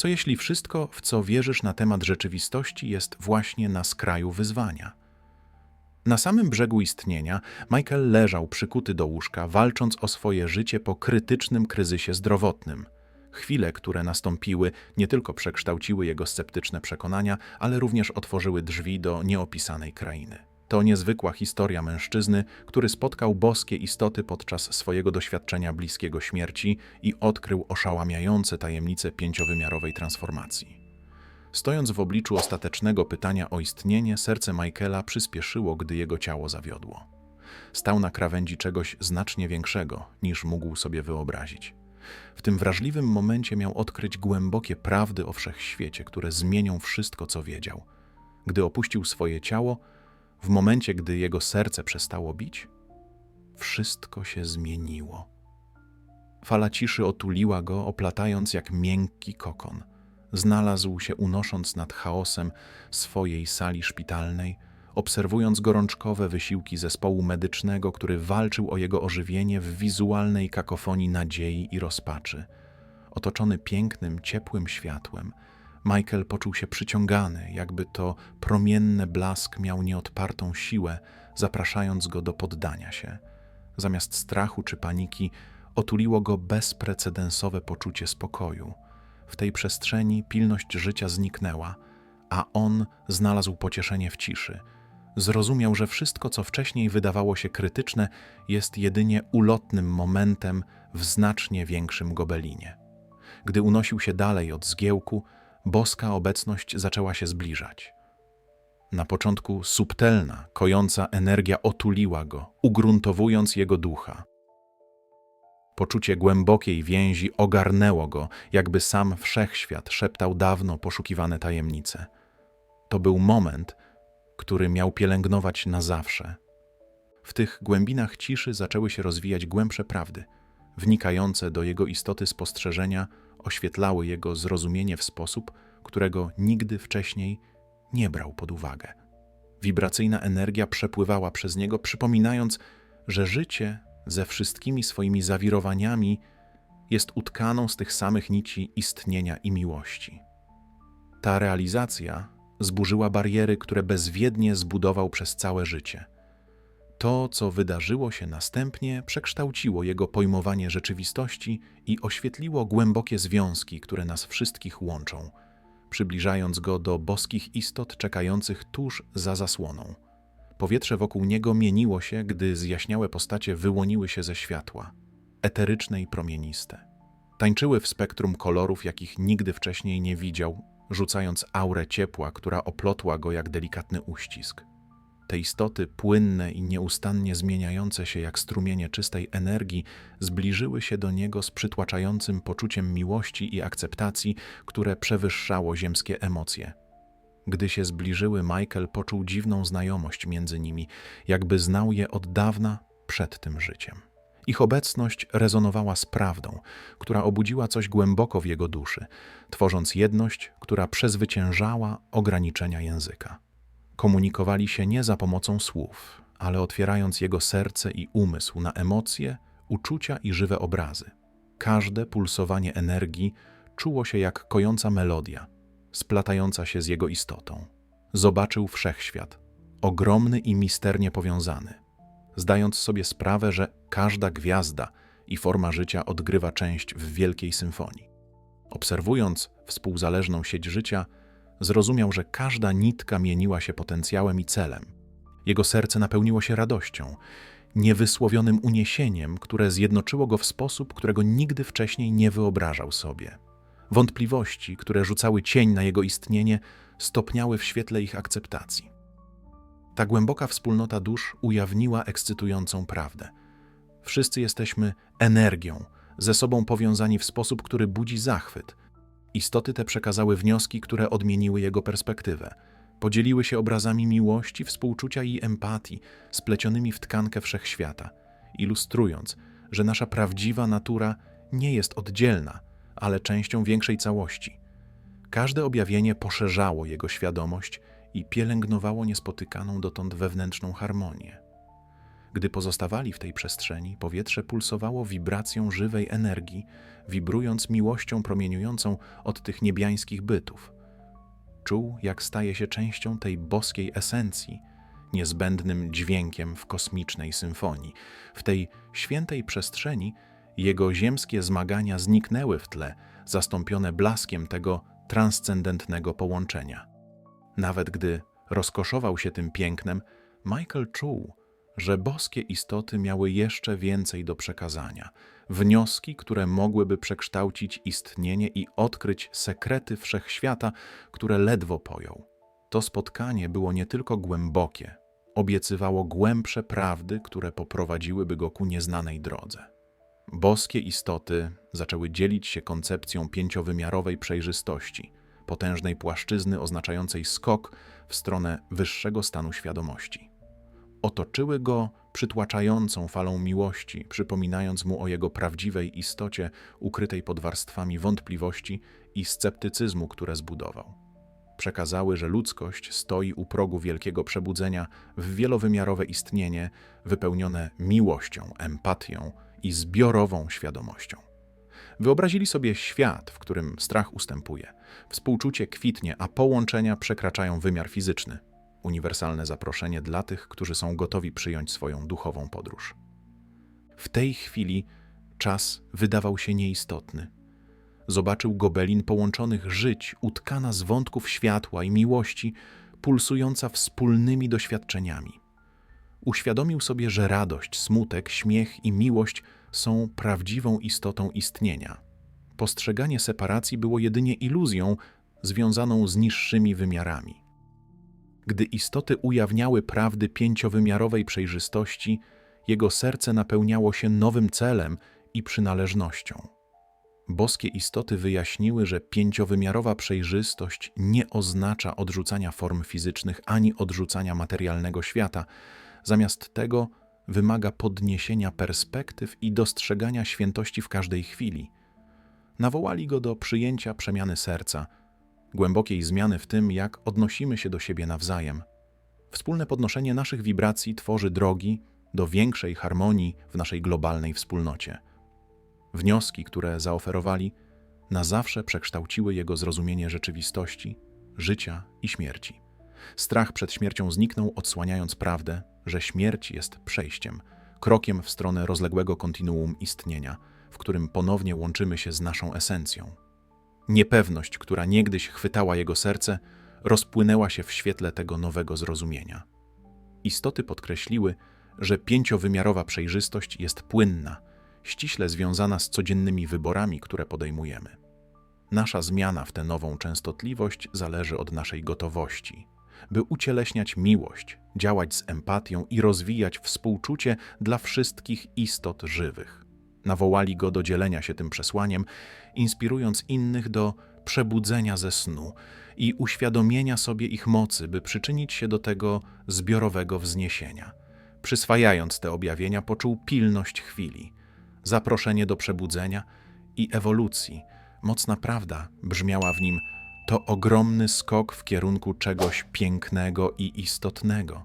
Co jeśli wszystko, w co wierzysz na temat rzeczywistości, jest właśnie na skraju wyzwania? Na samym brzegu istnienia Michael leżał przykuty do łóżka, walcząc o swoje życie po krytycznym kryzysie zdrowotnym. Chwile, które nastąpiły, nie tylko przekształciły jego sceptyczne przekonania, ale również otworzyły drzwi do nieopisanej krainy. To niezwykła historia mężczyzny, który spotkał boskie istoty podczas swojego doświadczenia bliskiego śmierci i odkrył oszałamiające tajemnice pięciowymiarowej transformacji. Stojąc w obliczu ostatecznego pytania o istnienie, serce Michaela przyspieszyło, gdy jego ciało zawiodło. Stał na krawędzi czegoś znacznie większego, niż mógł sobie wyobrazić. W tym wrażliwym momencie miał odkryć głębokie prawdy o wszechświecie, które zmienią wszystko, co wiedział. Gdy opuścił swoje ciało, w momencie, gdy jego serce przestało bić, wszystko się zmieniło. Fala ciszy otuliła go, oplatając jak miękki kokon. Znalazł się unosząc nad chaosem swojej sali szpitalnej, obserwując gorączkowe wysiłki zespołu medycznego, który walczył o jego ożywienie w wizualnej kakofonii nadziei i rozpaczy. Otoczony pięknym, ciepłym światłem, Michael poczuł się przyciągany, jakby to promienny blask miał nieodpartą siłę, zapraszając go do poddania się. Zamiast strachu czy paniki, otuliło go bezprecedensowe poczucie spokoju. W tej przestrzeni pilność życia zniknęła, a on znalazł pocieszenie w ciszy. Zrozumiał, że wszystko, co wcześniej wydawało się krytyczne, jest jedynie ulotnym momentem w znacznie większym gobelinie. Gdy unosił się dalej od zgiełku, boska obecność zaczęła się zbliżać. Na początku subtelna, kojąca energia otuliła go, ugruntowując jego ducha. Poczucie głębokiej więzi ogarnęło go, jakby sam wszechświat szeptał dawno poszukiwane tajemnice. To był moment, który miał pielęgnować na zawsze. W tych głębinach ciszy zaczęły się rozwijać głębsze prawdy, wnikające do jego istoty spostrzeżenia, oświetlały jego zrozumienie w sposób, którego nigdy wcześniej nie brał pod uwagę. Wibracyjna energia przepływała przez niego, przypominając, że życie ze wszystkimi swoimi zawirowaniami jest utkaną z tych samych nici istnienia i miłości. Ta realizacja zburzyła bariery, które bezwiednie zbudował przez całe życie. To, co wydarzyło się następnie, przekształciło jego pojmowanie rzeczywistości i oświetliło głębokie związki, które nas wszystkich łączą, przybliżając go do boskich istot czekających tuż za zasłoną. Powietrze wokół niego mieniło się, gdy zjaśniałe postacie wyłoniły się ze światła, eteryczne i promieniste. Tańczyły w spektrum kolorów, jakich nigdy wcześniej nie widział, rzucając aurę ciepła, która oplotła go jak delikatny uścisk. Te istoty, płynne i nieustannie zmieniające się jak strumienie czystej energii, zbliżyły się do niego z przytłaczającym poczuciem miłości i akceptacji, które przewyższało ziemskie emocje. Gdy się zbliżyły, Michael poczuł dziwną znajomość między nimi, jakby znał je od dawna przed tym życiem. Ich obecność rezonowała z prawdą, która obudziła coś głęboko w jego duszy, tworząc jedność, która przezwyciężała ograniczenia języka. Komunikowali się nie za pomocą słów, ale otwierając jego serce i umysł na emocje, uczucia i żywe obrazy. Każde pulsowanie energii czuło się jak kojąca melodia, splatająca się z jego istotą. Zobaczył wszechświat, ogromny i misternie powiązany, zdając sobie sprawę, że każda gwiazda i forma życia odgrywa część w wielkiej symfonii. Obserwując współzależną sieć życia, zrozumiał, że każda nitka mieniła się potencjałem i celem. Jego serce napełniło się radością, niewysłowionym uniesieniem, które zjednoczyło go w sposób, którego nigdy wcześniej nie wyobrażał sobie. Wątpliwości, które rzucały cień na jego istnienie, stopniały w świetle ich akceptacji. Ta głęboka wspólnota dusz ujawniła ekscytującą prawdę. Wszyscy jesteśmy energią, ze sobą powiązani w sposób, który budzi zachwyt. Istoty te przekazały wnioski, które odmieniły jego perspektywę. Podzieliły się obrazami miłości, współczucia i empatii, splecionymi w tkankę wszechświata, ilustrując, że nasza prawdziwa natura nie jest oddzielna, ale częścią większej całości. Każde objawienie poszerzało jego świadomość i pielęgnowało niespotykaną dotąd wewnętrzną harmonię. Gdy pozostawali w tej przestrzeni, powietrze pulsowało wibracją żywej energii, wibrując miłością promieniującą od tych niebiańskich bytów. Czuł, jak staje się częścią tej boskiej esencji, niezbędnym dźwiękiem w kosmicznej symfonii. W tej świętej przestrzeni jego ziemskie zmagania zniknęły w tle, zastąpione blaskiem tego transcendentnego połączenia. Nawet gdy rozkoszował się tym pięknem, Michael czuł, że boskie istoty miały jeszcze więcej do przekazania, wnioski, które mogłyby przekształcić istnienie i odkryć sekrety wszechświata, które ledwo pojął. To spotkanie było nie tylko głębokie, obiecywało głębsze prawdy, które poprowadziłyby go ku nieznanej drodze. Boskie istoty zaczęły dzielić się koncepcją pięciowymiarowej przejrzystości, potężnej płaszczyzny oznaczającej skok w stronę wyższego stanu świadomości. Otoczyły go przytłaczającą falą miłości, przypominając mu o jego prawdziwej istocie ukrytej pod warstwami wątpliwości i sceptycyzmu, które zbudował. Przekazały, że ludzkość stoi u progu wielkiego przebudzenia w wielowymiarowe istnienie wypełnione miłością, empatią i zbiorową świadomością. Wyobrazili sobie świat, w którym strach ustępuje, współczucie kwitnie, a połączenia przekraczają wymiar fizyczny. Uniwersalne zaproszenie dla tych, którzy są gotowi przyjąć swoją duchową podróż. W tej chwili czas wydawał się nieistotny. Zobaczył gobelin połączonych żyć, utkana z wątków światła i miłości, pulsująca wspólnymi doświadczeniami. Uświadomił sobie, że radość, smutek, śmiech i miłość są prawdziwą istotą istnienia. Postrzeganie separacji było jedynie iluzją związaną z niższymi wymiarami. Gdy istoty ujawniały prawdy pięciowymiarowej przejrzystości, jego serce napełniało się nowym celem i przynależnością. Boskie istoty wyjaśniły, że pięciowymiarowa przejrzystość nie oznacza odrzucania form fizycznych ani odrzucania materialnego świata. Zamiast tego wymaga podniesienia perspektyw i dostrzegania świętości w każdej chwili. Nawołali go do przyjęcia przemiany serca, głębokiej zmiany w tym, jak odnosimy się do siebie nawzajem. Wspólne podnoszenie naszych wibracji tworzy drogi do większej harmonii w naszej globalnej wspólnocie. Wnioski, które zaoferowali, na zawsze przekształciły jego zrozumienie rzeczywistości, życia i śmierci. Strach przed śmiercią zniknął, odsłaniając prawdę, że śmierć jest przejściem, krokiem w stronę rozległego kontinuum istnienia, w którym ponownie łączymy się z naszą esencją. Niepewność, która niegdyś chwytała jego serce, rozpłynęła się w świetle tego nowego zrozumienia. Istoty podkreśliły, że pięciowymiarowa przejrzystość jest płynna, ściśle związana z codziennymi wyborami, które podejmujemy. Nasza zmiana w tę nową częstotliwość zależy od naszej gotowości, by ucieleśniać miłość, działać z empatią i rozwijać współczucie dla wszystkich istot żywych. Nawołali go do dzielenia się tym przesłaniem, inspirując innych do przebudzenia ze snu i uświadomienia sobie ich mocy, by przyczynić się do tego zbiorowego wzniesienia. Przyswajając te objawienia, poczuł pilność chwili, zaproszenie do przebudzenia i ewolucji. Mocna prawda brzmiała w nim to ogromny skok w kierunku czegoś pięknego i istotnego.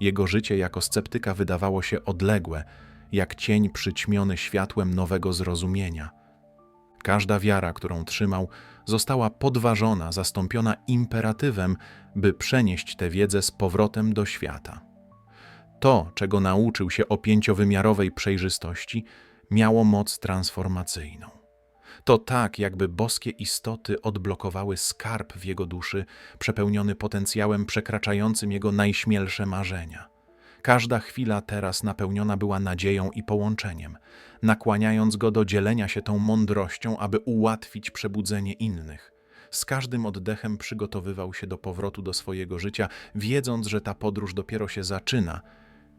Jego życie jako sceptyka wydawało się odległe, jak cień przyćmiony światłem nowego zrozumienia. Każda wiara, którą trzymał, została podważona, zastąpiona imperatywem, by przenieść tę wiedzę z powrotem do świata. To, czego nauczył się o pięciowymiarowej przejrzystości, miało moc transformacyjną. To tak, jakby boskie istoty odblokowały skarb w jego duszy, przepełniony potencjałem przekraczającym jego najśmielsze marzenia. Każda chwila teraz napełniona była nadzieją i połączeniem, nakłaniając go do dzielenia się tą mądrością, aby ułatwić przebudzenie innych. Z każdym oddechem przygotowywał się do powrotu do swojego życia, wiedząc, że ta podróż dopiero się zaczyna,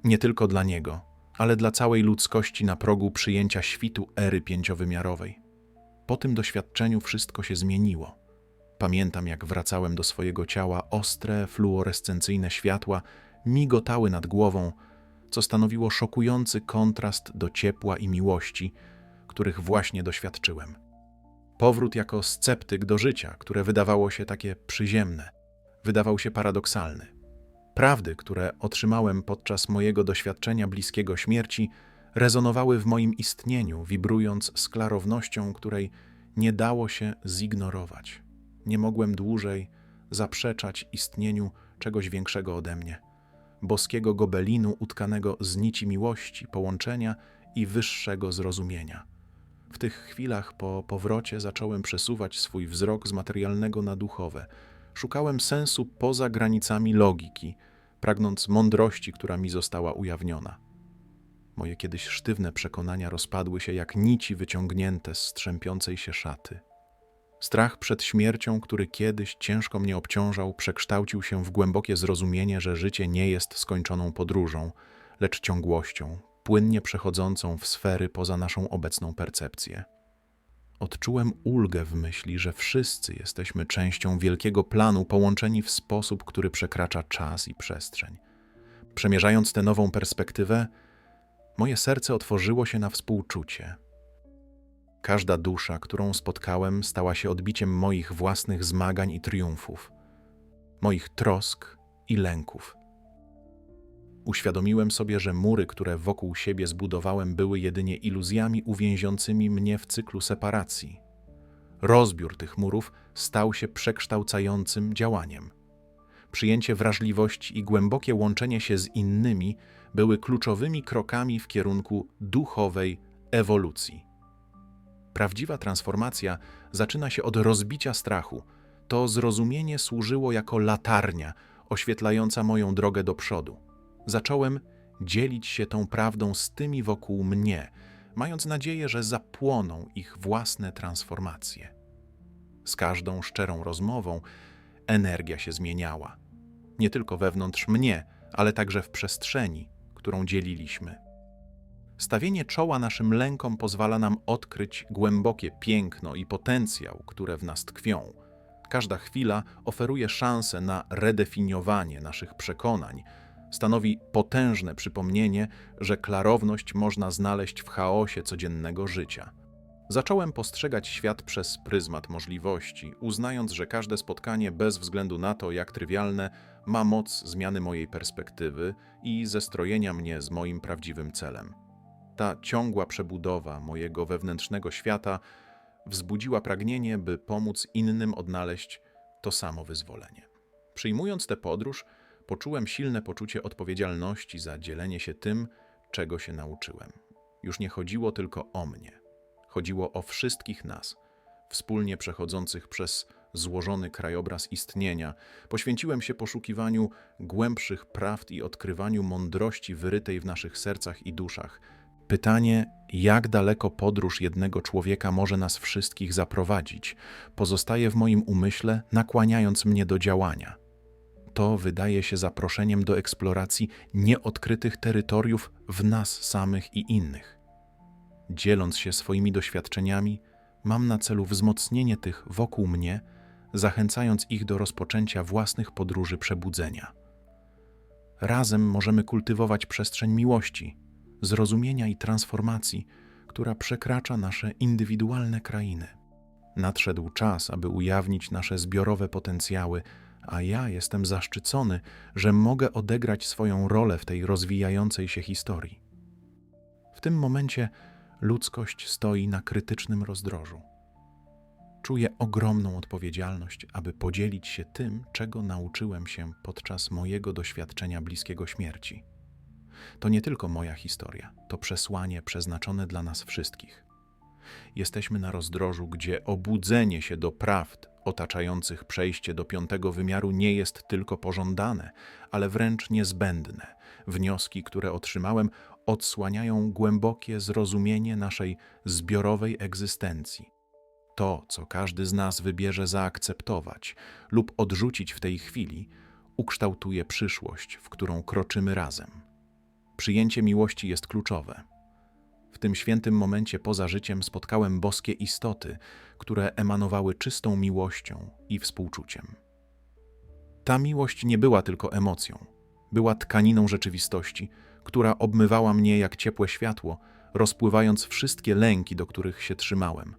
nie tylko dla niego, ale dla całej ludzkości na progu przyjęcia świtu ery pięciowymiarowej. Po tym doświadczeniu wszystko się zmieniło. Pamiętam, jak wracałem do swojego ciała, ostre, fluorescencyjne światła migotały nad głową, co stanowiło szokujący kontrast do ciepła i miłości, których właśnie doświadczyłem. Powrót jako sceptyk do życia, które wydawało się takie przyziemne, wydawał się paradoksalny. Prawdy, które otrzymałem podczas mojego doświadczenia bliskiego śmierci, rezonowały w moim istnieniu, wibrując z klarownością, której nie dało się zignorować. Nie mogłem dłużej zaprzeczać istnieniu czegoś większego ode mnie, boskiego gobelinu utkanego z nici miłości, połączenia i wyższego zrozumienia. W tych chwilach po powrocie zacząłem przesuwać swój wzrok z materialnego na duchowe. Szukałem sensu poza granicami logiki, pragnąc mądrości, która mi została ujawniona. Moje kiedyś sztywne przekonania rozpadły się jak nici wyciągnięte z strzępiącej się szaty. Strach przed śmiercią, który kiedyś ciężko mnie obciążał, przekształcił się w głębokie zrozumienie, że życie nie jest skończoną podróżą, lecz ciągłością, płynnie przechodzącą w sfery poza naszą obecną percepcję. Odczułem ulgę w myśli, że wszyscy jesteśmy częścią wielkiego planu, połączeni w sposób, który przekracza czas i przestrzeń. Przemierzając tę nową perspektywę, moje serce otworzyło się na współczucie. Każda dusza, którą spotkałem, stała się odbiciem moich własnych zmagań i triumfów, moich trosk i lęków. Uświadomiłem sobie, że mury, które wokół siebie zbudowałem, były jedynie iluzjami uwięziącymi mnie w cyklu separacji. Rozbiór tych murów stał się przekształcającym działaniem. Przyjęcie wrażliwości i głębokie łączenie się z innymi były kluczowymi krokami w kierunku duchowej ewolucji. Prawdziwa transformacja zaczyna się od rozbicia strachu. To zrozumienie służyło jako latarnia oświetlająca moją drogę do przodu. Zacząłem dzielić się tą prawdą z tymi wokół mnie, mając nadzieję, że zapłoną ich własne transformacje. Z każdą szczerą rozmową energia się zmieniała. Nie tylko wewnątrz mnie, ale także w przestrzeni, którą dzieliliśmy. Stawienie czoła naszym lękom pozwala nam odkryć głębokie piękno i potencjał, które w nas tkwią. Każda chwila oferuje szansę na redefiniowanie naszych przekonań, stanowi potężne przypomnienie, że klarowność można znaleźć w chaosie codziennego życia. Zacząłem postrzegać świat przez pryzmat możliwości, uznając, że każde spotkanie, bez względu na to, jak trywialne, ma moc zmiany mojej perspektywy i zestrojenia mnie z moim prawdziwym celem. Ta ciągła przebudowa mojego wewnętrznego świata wzbudziła pragnienie, by pomóc innym odnaleźć to samo wyzwolenie. Przyjmując tę podróż, poczułem silne poczucie odpowiedzialności za dzielenie się tym, czego się nauczyłem. Już nie chodziło tylko o mnie. Chodziło o wszystkich nas, wspólnie przechodzących przez złożony krajobraz istnienia. Poświęciłem się poszukiwaniu głębszych prawd i odkrywaniu mądrości wyrytej w naszych sercach i duszach. Pytanie, jak daleko podróż jednego człowieka może nas wszystkich zaprowadzić, pozostaje w moim umyśle, nakłaniając mnie do działania to wydaje się zaproszeniem do eksploracji nieodkrytych terytoriów w nas samych i innych. Dzieląc się swoimi doświadczeniami, mam na celu wzmocnienie tych wokół mnie, zachęcając ich do rozpoczęcia własnych podróży przebudzenia. Razem możemy kultywować przestrzeń miłości, zrozumienia i transformacji, która przekracza nasze indywidualne krainy. Nadszedł czas, aby ujawnić nasze zbiorowe potencjały a ja jestem zaszczycony, że mogę odegrać swoją rolę w tej rozwijającej się historii. W tym momencie ludzkość stoi na krytycznym rozdrożu. Czuję ogromną odpowiedzialność, aby podzielić się tym, czego nauczyłem się podczas mojego doświadczenia bliskiego śmierci. To nie tylko moja historia, to przesłanie przeznaczone dla nas wszystkich. Jesteśmy na rozdrożu, gdzie obudzenie się do prawd otaczających przejście do piątego wymiaru nie jest tylko pożądane, ale wręcz niezbędne. Wnioski, które otrzymałem, odsłaniają głębokie zrozumienie naszej zbiorowej egzystencji. To, co każdy z nas wybierze zaakceptować lub odrzucić w tej chwili, ukształtuje przyszłość, w którą kroczymy razem. Przyjęcie miłości jest kluczowe. W tym świętym momencie poza życiem spotkałem boskie istoty, które emanowały czystą miłością i współczuciem. Ta miłość nie była tylko emocją, była tkaniną rzeczywistości, która obmywała mnie jak ciepłe światło, rozpływając wszystkie lęki, do których się trzymałem.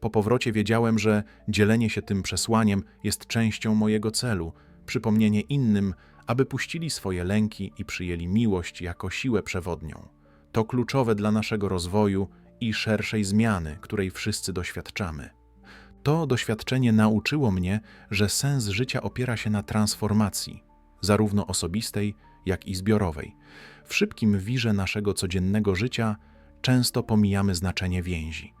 Po powrocie wiedziałem, że dzielenie się tym przesłaniem jest częścią mojego celu przypomnienie innym, aby puścili swoje lęki i przyjęli miłość jako siłę przewodnią. To kluczowe dla naszego rozwoju i szerszej zmiany, której wszyscy doświadczamy. To doświadczenie nauczyło mnie, że sens życia opiera się na transformacji, zarówno osobistej, jak i zbiorowej. W szybkim wirze naszego codziennego życia często pomijamy znaczenie więzi.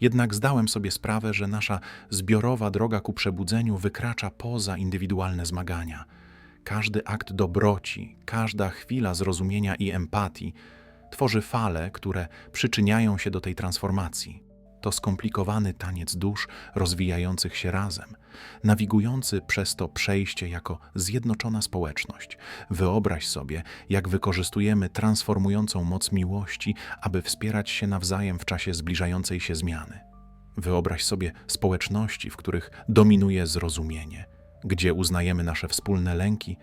Jednak zdałem sobie sprawę, że nasza zbiorowa droga ku przebudzeniu wykracza poza indywidualne zmagania. Każdy akt dobroci, każda chwila zrozumienia i empatii tworzy fale, które przyczyniają się do tej transformacji. To skomplikowany taniec dusz rozwijających się razem, nawigujący przez to przejście jako zjednoczona społeczność. Wyobraź sobie, jak wykorzystujemy transformującą moc miłości, aby wspierać się nawzajem w czasie zbliżającej się zmiany. Wyobraź sobie społeczności, w których dominuje zrozumienie, gdzie uznajemy nasze wspólne lęki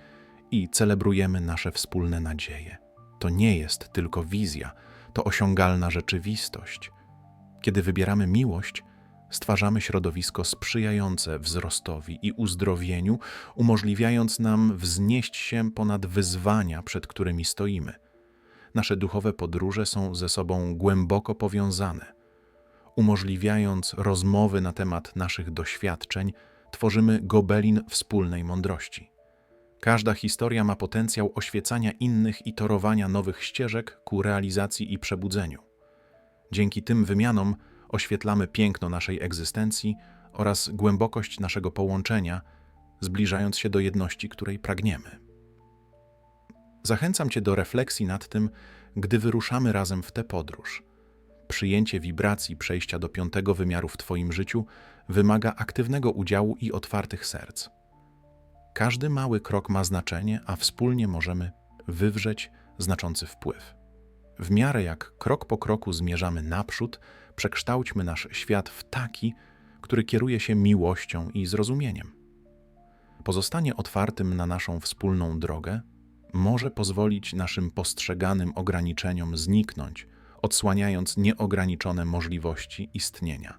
i celebrujemy nasze wspólne nadzieje. To nie jest tylko wizja, to osiągalna rzeczywistość. Kiedy wybieramy miłość, stwarzamy środowisko sprzyjające wzrostowi i uzdrowieniu, umożliwiając nam wznieść się ponad wyzwania, przed którymi stoimy. Nasze duchowe podróże są ze sobą głęboko powiązane. Umożliwiając rozmowy na temat naszych doświadczeń, tworzymy gobelin wspólnej mądrości. Każda historia ma potencjał oświecania innych i torowania nowych ścieżek ku realizacji i przebudzeniu. Dzięki tym wymianom oświetlamy piękno naszej egzystencji oraz głębokość naszego połączenia, zbliżając się do jedności, której pragniemy. Zachęcam Cię do refleksji nad tym, gdy wyruszamy razem w tę podróż. Przyjęcie wibracji przejścia do piątego wymiaru w Twoim życiu wymaga aktywnego udziału i otwartych serc. Każdy mały krok ma znaczenie, a wspólnie możemy wywrzeć znaczący wpływ. W miarę jak krok po kroku zmierzamy naprzód, przekształćmy nasz świat w taki, który kieruje się miłością i zrozumieniem. Pozostanie otwartym na naszą wspólną drogę może pozwolić naszym postrzeganym ograniczeniom zniknąć, odsłaniając nieograniczone możliwości istnienia.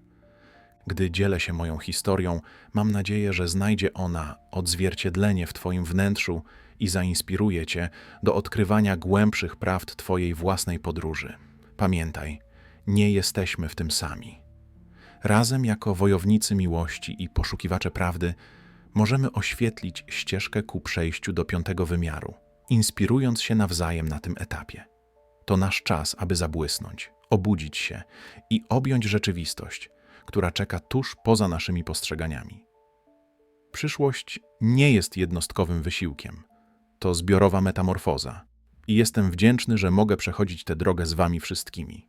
Gdy dzielę się moją historią, mam nadzieję, że znajdzie ona odzwierciedlenie w Twoim wnętrzu i zainspiruje Cię do odkrywania głębszych prawd Twojej własnej podróży. Pamiętaj, nie jesteśmy w tym sami. Razem, jako wojownicy miłości i poszukiwacze prawdy, możemy oświetlić ścieżkę ku przejściu do piątego wymiaru, inspirując się nawzajem na tym etapie. To nasz czas, aby zabłysnąć, obudzić się i objąć rzeczywistość, która czeka tuż poza naszymi postrzeganiami. Przyszłość nie jest jednostkowym wysiłkiem to zbiorowa metamorfoza. I jestem wdzięczny, że mogę przechodzić tę drogę z Wami wszystkimi.